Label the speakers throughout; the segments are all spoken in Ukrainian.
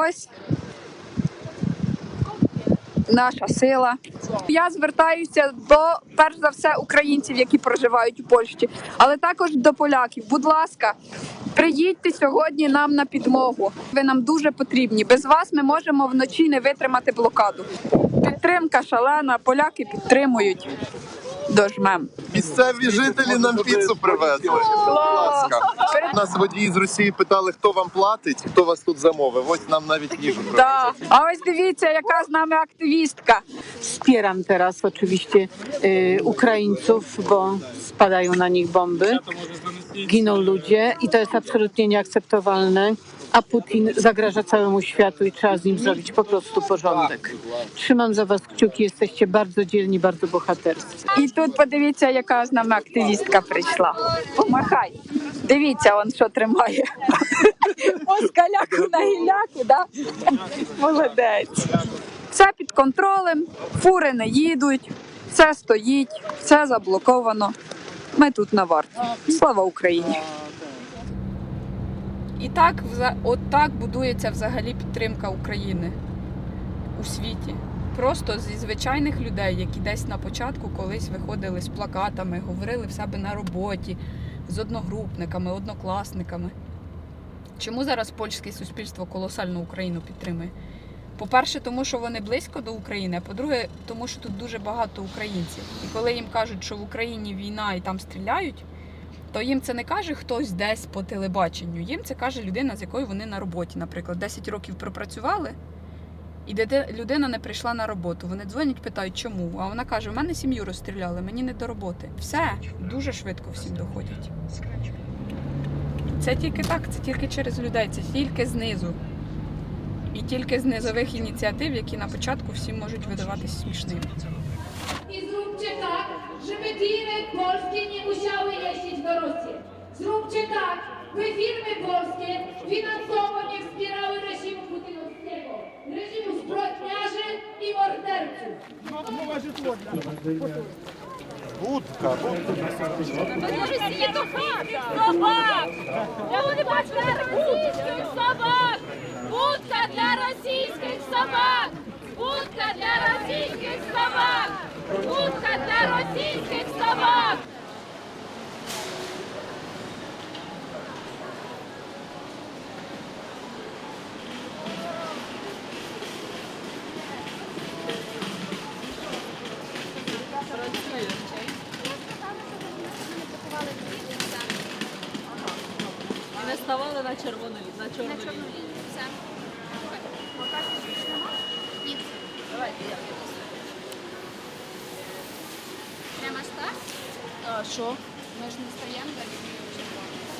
Speaker 1: Ось наша сила. Я звертаюся до перш за все українців, які проживають у Польщі, але також до поляків. Будь ласка, приїдьте сьогодні нам на підмогу. Ви нам дуже потрібні. Без вас ми можемо вночі не витримати блокаду. Підтримка шалена, поляки підтримують. Дожмем.
Speaker 2: Місцеві жителі нам піцу привезли. Будь ласка. Нас водії з Росії питали, хто вам платить, хто вас тут замовив. Ось нам навіть їжу привезли.
Speaker 1: Да. А ось дивіться, яка з нами активістка.
Speaker 3: Wspieram teraz oczywiście y, Ukraińców, bo spadają na nich bomby, giną ludzie i to jest absolutnie nieakceptowalne. A Putin zagraża całemu światu i trzeba z nim zrobić po prostu porządek. Trzymam za Was kciuki, jesteście bardzo dzielni, bardzo bohaterscy.
Speaker 1: І тут подивіться, яка з нами активістка прийшла. Помахай. Дивіться, он що тримає. Москаляку на гіляку, да? Молодець. Все під контролем, фури не їдуть, все стоїть, все заблоковано. Ми тут на варті. Слава Україні! І так, от так будується взагалі підтримка України у світі. Просто зі звичайних людей, які десь на початку колись виходили з плакатами, говорили в себе на роботі з одногрупниками, однокласниками. Чому зараз польське суспільство колосально Україну підтримує? По-перше, тому що вони близько до України, а по-друге, тому що тут дуже багато українців. І коли їм кажуть, що в Україні війна і там стріляють, то їм це не каже хтось десь по телебаченню. Їм це каже людина, з якою вони на роботі. Наприклад, 10 років пропрацювали, і людина не прийшла на роботу. Вони дзвонять, питають, чому. А вона каже: у мене сім'ю розстріляли, мені не до роботи. Все дуже швидко всім доходять. Це тільки так, це тільки через людей, це тільки знизу. І тільки з низових ініціатив, які на початку всім можуть видаватися смішними.
Speaker 4: I zróbcie tak, żeby tiry polskie nie musiały jeździć do Rosji. Zróbcie tak, by firmy polskie finansowo nie wspierały reżimu putinowskiego, reżimu zbrodniarzy i morderców.
Speaker 2: Будка,
Speaker 5: Росія то собак! Я вони бачу для російських собак! Будка для російських собак! Будка для російських собак! Будка російських собак!
Speaker 6: Не ставали на червону на чорну лінію.
Speaker 5: Прямо ж так?
Speaker 6: А що?
Speaker 5: Ми ж не стаємо далі.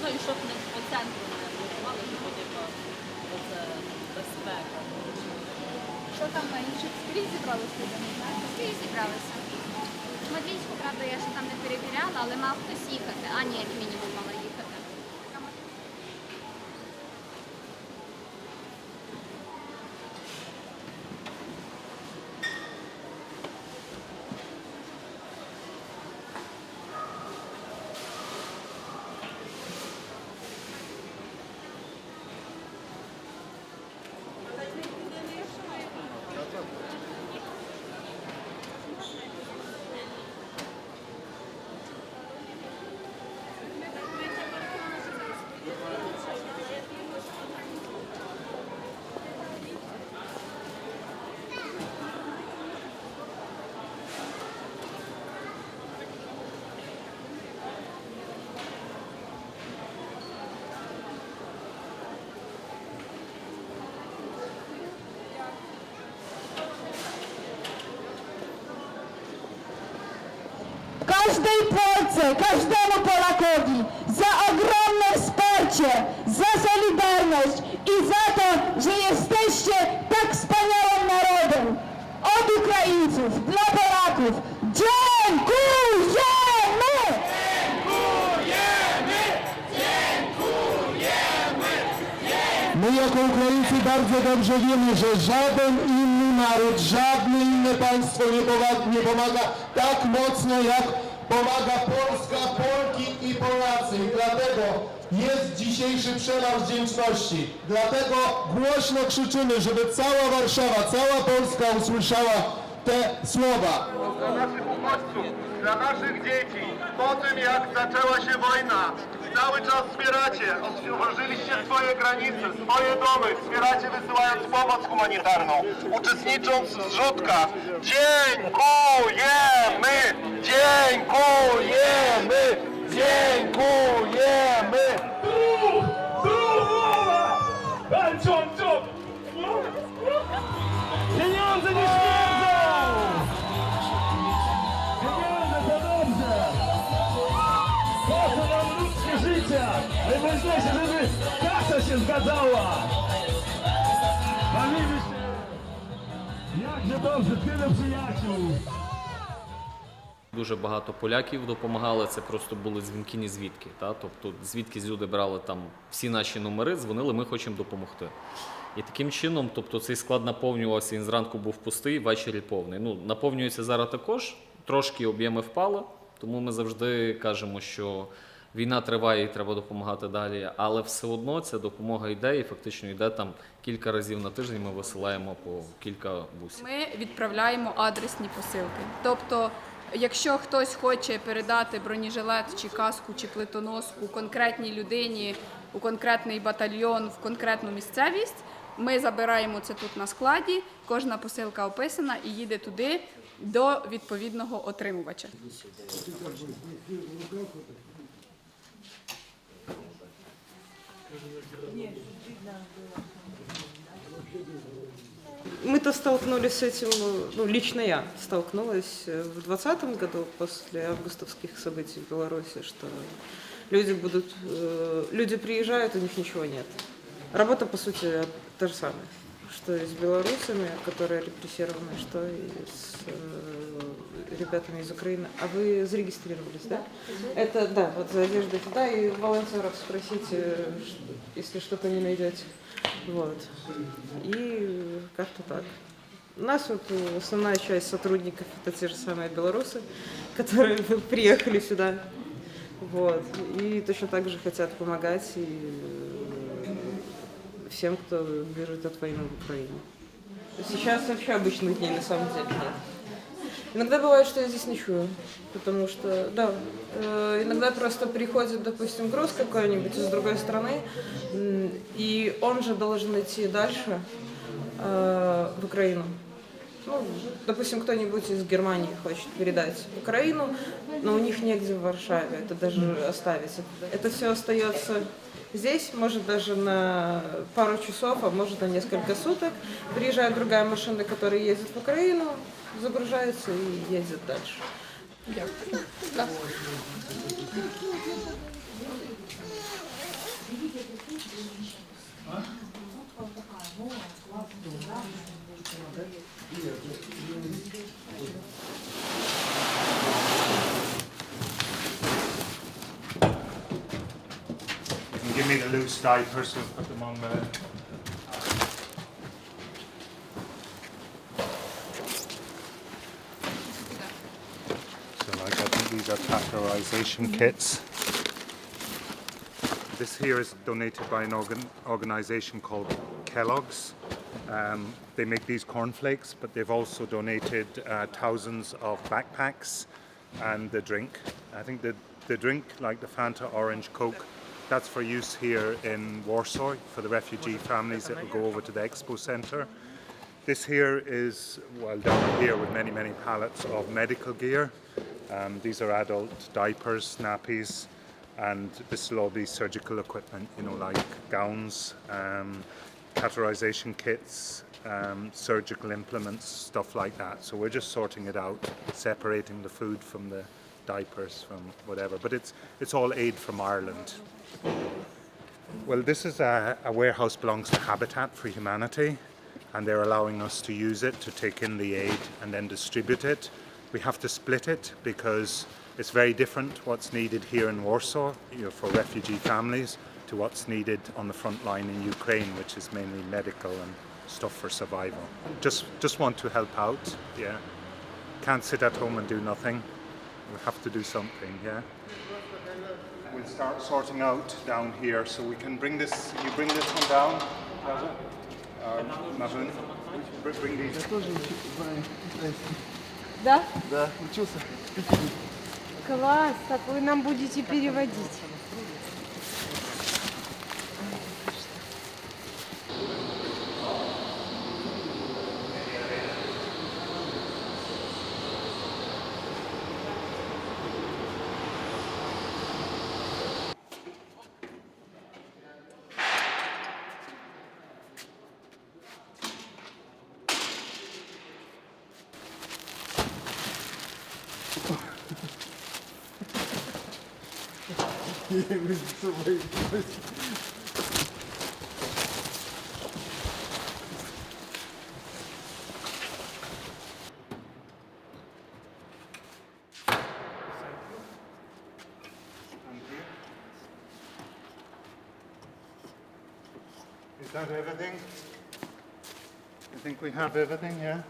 Speaker 6: Ну і щоб не по центру не блокували, щоб типу, це безпека.
Speaker 5: Що там на інших скрізь зібралися люди, не знаю? Скрізь зібралися. Медвійську, правда, я ще там не перевіряла, але мав хтось їхати. ані як мінімум, мала
Speaker 7: każdej Polce, każdemu Polakowi za ogromne wsparcie, za solidarność i za to, że jesteście tak wspaniałym narodem. Od Ukraińców, dla Polaków. Dziękujemy!
Speaker 8: My jako Ukraińcy bardzo dobrze wiemy, że żaden inny naród, żadne inne państwo nie pomaga, nie pomaga tak mocno jak pomaga Polska, Polki i Polacy. I dlatego jest dzisiejszy przelał wdzięczności. Dlatego głośno krzyczymy, żeby cała Warszawa, cała Polska usłyszała te słowa.
Speaker 2: Dla naszych uchodźców, dla naszych dzieci, po tym jak zaczęła się wojna, cały czas wspieracie, otworzyliście swoje granice, swoje domy, wspieracie wysyłając pomoc humanitarną, uczestnicząc w zrzutkach. Dziękujemy! Dziękujemy! Dziękujemy!
Speaker 8: Ludzkie życia? Najważniejsze, żeby kasa się zgadzała! Bawimy się! Jakże dobrze, tyle przyjaciół!
Speaker 9: Дуже багато поляків допомагали. Це просто були дзвінки ні звідки. Та? Тобто, звідки люди брали там всі наші номери, дзвонили, ми хочемо допомогти. І таким чином, тобто цей склад наповнювався, він зранку був пустий, ввечері повний. Ну, наповнюється зараз також, трошки об'єми впали, тому ми завжди кажемо, що війна триває і треба допомагати далі. Але все одно ця допомога йде і фактично йде там кілька разів на тиждень. Ми висилаємо по кілька бусів.
Speaker 1: Ми відправляємо адресні посилки. Тобто, якщо хтось хоче передати бронежилет чи каску чи плитоноску конкретній людині у конкретний батальйон в конкретну місцевість, ми забираємо це тут на складі. Кожна посилка описана і їде туди до відповідного отримувача.
Speaker 10: Мы-то столкнулись с этим, ну, лично я столкнулась э, в 2020 году после августовских событий в Беларуси, что люди будут, э, люди приезжают, у них ничего нет. Работа, по сути, та же самая, что и с белорусами, которые репрессированы, что и с э, ребятами из Украины. А вы зарегистрировались, да? Это, да, вот за одеждой туда, и волонтеров спросите, что- если что-то не найдете. Вот. И как-то так. У нас вот э, основная часть сотрудников это те же самые белорусы, которые приехали сюда. Вот. И точно так же хотят помогать и э, всем, кто бежит от войны в Украине. Сейчас вообще обычных дней на самом деле нет. Иногда бывает, что я здесь ночую, потому что, да, э, иногда просто приходит, допустим, груз какой-нибудь из другой страны, и он же должен идти дальше э, в Украину. Ну, допустим, кто-нибудь из Германии хочет передать в Украину, но у них негде в Варшаве это даже оставить. Это все остается здесь, может даже на пару часов, а может на несколько суток. Приезжает другая машина, которая ездит в Украину, загружается и едет дальше.
Speaker 1: Дякую. Будь
Speaker 11: put them on the. So like, I think these are catheterization kits. This here is donated by an organ, organization called Kellogg's. Um, they make these cornflakes, but they've also donated uh, thousands of backpacks and the drink. I think the, the drink, like the Fanta Orange Coke, that's for use here in Warsaw for the refugee families that will go over to the expo centre. This here is, well, down here with many, many pallets of medical gear. Um, these are adult diapers, nappies, and this will all be surgical equipment, you know, like gowns, um, catheterization kits, um, surgical implements, stuff like that. So we're just sorting it out, separating the food from the diapers, from whatever. But it's, it's all aid from Ireland. Well, this is a, a warehouse belongs to Habitat for Humanity, and they're allowing us to use it to take in the aid and then distribute it. We have to split it because it's very different what's needed here in Warsaw you know, for refugee families to what's needed on the front line in Ukraine, which is mainly medical and stuff for survival. Just, just want to help out. Yeah, can't sit at home and do nothing we have to do something, yeah? We'll start sorting out down here, so we can bring this, you bring this one down, Raza? Or Mavun? Br- Bring these.
Speaker 12: Да? Да, учился. Класс, так вы нам будете переводить.
Speaker 11: Is that everything? I think we have everything, yeah?